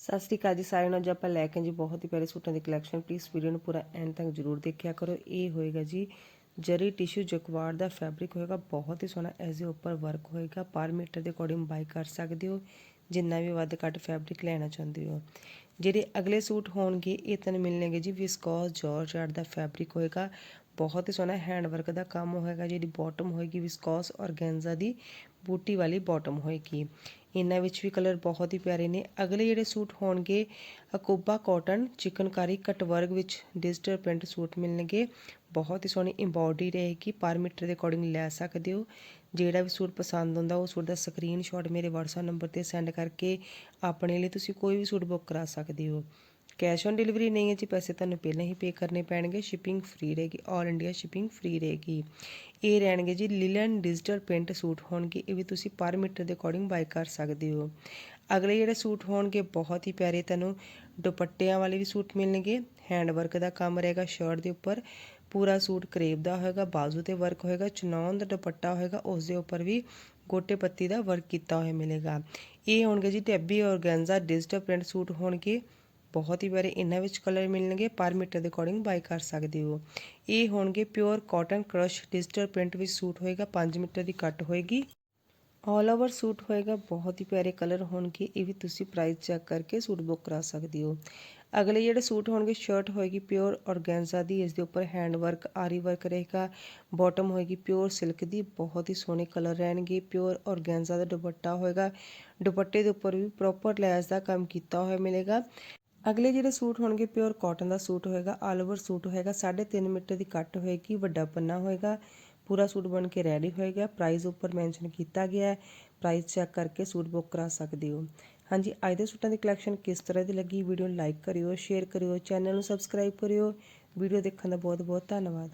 ਸਤਿ ਸ੍ਰੀ ਅਕਾਲ ਜੀ ਸਾਰਿਆਂ ਨੂੰ। ਅੱਜ ਆਪਾਂ ਲੈ ਕੇ ਜੀ ਬਹੁਤ ਹੀ ਪਿਆਰੇ ਸੂਟਾਂ ਦੀ ਕਲੈਕਸ਼ਨ ਪਲੀਜ਼ ਵੀਡੀਓ ਨੂੰ ਪੂਰਾ ਐਂਡ ਤੱਕ ਜਰੂਰ ਦੇਖਿਆ ਕਰੋ। ਇਹ ਹੋਏਗਾ ਜੀ ਜਰੀ ਟਿਸ਼ੂ ਜਕਵਾੜ ਦਾ ਫੈਬਰਿਕ ਹੋਏਗਾ। ਬਹੁਤ ਹੀ ਸੋਹਣਾ ਇਸ ਦੇ ਉੱਪਰ ਵਰਕ ਹੋਏਗਾ। ਪਰ ਮੀਟਰ ਦੇ ਅਕੋਰਡਿੰਗ ਬਾਈ ਕਰ ਸਕਦੇ ਹੋ। ਜਿੰਨਾ ਵੀ ਵੱਧ ਘੱਟ ਫੈਬਰਿਕ ਲੈਣਾ ਚਾਹੁੰਦੇ ਹੋ। ਜਿਹੜੇ ਅਗਲੇ ਸੂਟ ਹੋਣਗੇ, ਇਹ ਤੁਹਾਨੂੰ ਮਿਲਣਗੇ ਜੀ ਵਿਸਕੋਸ ਜਾਰਜਟ ਦਾ ਫੈਬਰਿਕ ਹੋਏਗਾ। ਬਹੁਤ ਹੀ ਸੋਹਣਾ ਹੈਂਡ ਵਰਕ ਦਾ ਕੰਮ ਹੋਏਗਾ। ਜਿਹੜੀ ਬਾਟਮ ਹੋਏਗੀ ਵਿਸਕੋਸ ਔਰਗੈਂਜ਼ਾ ਦੀ ਬੂਟੀ ਵਾਲੀ ਬਾਟਮ ਹੋਏਗੀ। ਇਹਨਾਂ ਵਿੱਚ ਵੀ ਕਲਰ ਬਹੁਤ ਹੀ ਪਿਆਰੇ ਨੇ। ਅਗਲੇ ਜਿਹੜੇ ਸੂਟ ਹੋਣਗੇ, ਅਕੋਬਾ ਕਾਟਨ ਚਿਕਨਕਾਰੀ ਕਟ ਵਰਗ ਵਿੱਚ ਡਿਜੀਟਲ ਪ੍ਰਿੰਟ ਸੂਟ ਮਿਲਣਗੇ। ਬਹੁਤ ਹੀ ਸੋਹਣੀ ਇੰਬੋਡੀ ਰਹੇਗੀ, ਪਰ ਮੀਟਰ ਦੇ ਅਕੋਰਡਿੰਗ ਲੈ ਸਕਦੇ ਹੋ। ਜਿਹੜਾ ਵੀ ਸੂਟ ਪਸੰਦ ਆਉਂਦਾ, ਉਹ ਸੂਟ ਦਾ ਸਕਰੀਨਸ਼ਾਟ ਮੇਰੇ WhatsApp ਨੰਬਰ ਤੇ ਸੈਂਡ ਕਰਕੇ ਆਪਣੇ ਲਈ ਤੁਸੀਂ ਕੋਈ ਵੀ ਸੂਟ ਬੁੱਕ ਕਰਾ ਸਕਦੇ ਹੋ। ਕੈਸ਼ ਔਨ ਡਿਲੀਵਰੀ ਨਹੀਂ ਹੈ ਜੀ, ਪੈਸੇ ਤੁਹਾਨੂੰ ਪਹਿਲਾਂ ਹੀ ਪੇ ਕਰਨੇ ਪੈਣਗੇ ਸ਼ਿਪਿੰਗ ਫ੍ਰੀ ਰਹੇਗੀ ਆਲ ਇੰਡੀਆ ਸ਼ਿਪਿੰਗ ਫ੍ਰੀ ਰਹੇਗੀ। ਇਹ ਰਹਿਣਗੇ ਜੀ ਲਿਲਨ ਡਿਜੀਟਲ ਪ੍ਰਿੰਟ ਸੂਟ ਹੋਣਗੇ, ਇਹ ਵੀ ਤੁਸੀਂ ਪਰ ਮੀਟਰ ਦੇ ਅਕੋਰਡਿੰਗ ਬਾਈ ਕਰ ਸਕਦੇ ਹੋ। ਅਗਲੇ ਜਿਹੜੇ ਸੂਟ ਹੋਣਗੇ, ਬਹੁਤ ਹੀ ਪਿਆਰੇ ਤੁਹਾਨੂੰ ਦੁਪੱਟਿਆਂ ਵਾਲੇ ਵੀ ਸੂਟ ਮਿਲਣਗੇ ਹੈਂਡ ਵਰਕ ਦਾ ਕੰਮ ਰਹੇਗਾ ਸ਼ਰਟ ਦੇ ਉੱਪਰ, ਪੂਰਾ ਸੂਟ ਕਰੇਬ ਦਾ ਹੋਏਗਾ, ਬਾਜ਼ੂ ਤੇ ਵਰਕ ਹੋਏਗਾ ਚੁਨੌਨ ਦਾ ਦੁਪੱਟਾ ਹੋਏਗਾ, ਉਸ ਦੇ ਉੱਪਰ ਵੀ ਗੋਟੇ ਪੱਤੀ ਦਾ ਵਰਕ ਕੀਤਾ ਹੋਇਆ ਮਿਲੇਗਾ। ਇਹ ਹੋਣਗੇ ਜੀ tabby organza digital print suit ਹੋਣਗੇ ਬਹੁਤ ਹੀ ਪਿਆਰੇ ਇਹਨਾਂ ਵਿੱਚ ਕਲਰ ਮਿਲਣਗੇ, ਪਰ ਮੀਟਰ ਦੇ ਅਕੋਰਡਿੰਗ ਬਾਈ ਕਰ ਸਕਦੇ ਹੋ। ਇਹ ਹੋਣਗੇ pure cotton crush digital print ਵਿੱਚ ਸੂਟ ਹੋਏਗਾ 5 ਮੀਟਰ ਦੀ ਕੱਟ ਹੋਏਗੀ। ਆਲ ਓਵਰ ਸੂਟ ਹੋਏਗਾ, ਬਹੁਤ ਹੀ ਪਿਆਰੇ ਕਲਰ ਹੋਣਗੇ, ਇਹ ਵੀ ਤੁਸੀਂ ਪ੍ਰਾਈਸ ਚੈੱਕ ਕਰਕੇ ਸੂਟ ਬੁੱਕ ਕਰਾ ਸਕਦੇ ਹੋ। ਅਗਲੇ ਜਿਹੜੇ ਸੂਟ ਹੋਣਗੇ ਸ਼ਰਟ ਹੋਏਗੀ ਪਿਓਰ ਔਰਗੈਂਜ਼ਾ ਦੀ, ਇਸ ਦੇ ਉੱਪਰ ਹੈਂਡ ਵਰਕ ਆਰੀ ਵਰਕ ਰਹੇਗਾ ਬਾਟਮ ਹੋਏਗੀ ਪਿਓਰ ਸਿਲਕ ਦੀ, ਬਹੁਤ ਹੀ ਸੋਹਣੇ ਕਲਰ ਰਹਿਣਗੇ ਪਿਓਰ ਔਰਗੈਂਜ਼ਾ ਦਾ ਦੁਪੱਟਾ ਹੋਏਗਾ, ਦੁਪੱਟੇ ਦੇ ਉੱਪਰ ਵੀ ਪ੍ਰੋਪਰ ਲੈਸ ਦਾ ਕੰਮ ਕੀਤਾ ਹੋਇਆ ਮਿਲੇਗਾ। ਅਗਲੇ ਜਿਹੜੇ ਸੂਟ ਹੋਣਗੇ ਪਿਓਰ ਕਾਟਨ ਦਾ ਸੂਟ ਹੋਏਗਾ ਆਲ ਓਵਰ ਸੂਟ ਹੋਏਗਾ 3.5 ਮੀਟਰ ਦੀ ਕੱਟ ਹੋਏਗੀ, ਵੱਡਾ ਪੰਨਾ ਹੋਏਗਾ, ਪੂਰਾ ਸੂਟ ਬਣ ਕੇ ਰੈਡੀ ਹੋਏਗਾ ਪ੍ਰਾਈਸ ਉੱਪਰ ਮੈਂਸ਼ਨ ਕੀਤਾ ਗਿਆ ਹੈ ਪ੍ਰਾਈਸ ਚੈੱਕ ਕਰਕੇ ਸੂਟ ਬੁੱਕ ਕਰਾ ਸਕਦੇ ਹੋ। ਹਾਂਜੀ, ਅੱਜ ਦੇ ਸੂਟਾਂ ਦੀ ਕਲੈਕਸ਼ਨ ਕਿਸ ਤਰ੍ਹਾਂ ਦੀ ਲੱਗੀ ਵੀਡੀਓ ਨੂੰ ਲਾਈਕ ਕਰਿਓ ਸ਼ੇਅਰ ਕਰਿਓ ਚੈਨਲ ਨੂੰ ਸਬਸਕ੍ਰਾਈਬ ਕਰਿਓ ਵੀਡੀਓ ਦੇਖਣ ਦਾ ਬਹੁਤ ਬਹੁਤ ਧੰਨਵਾਦ।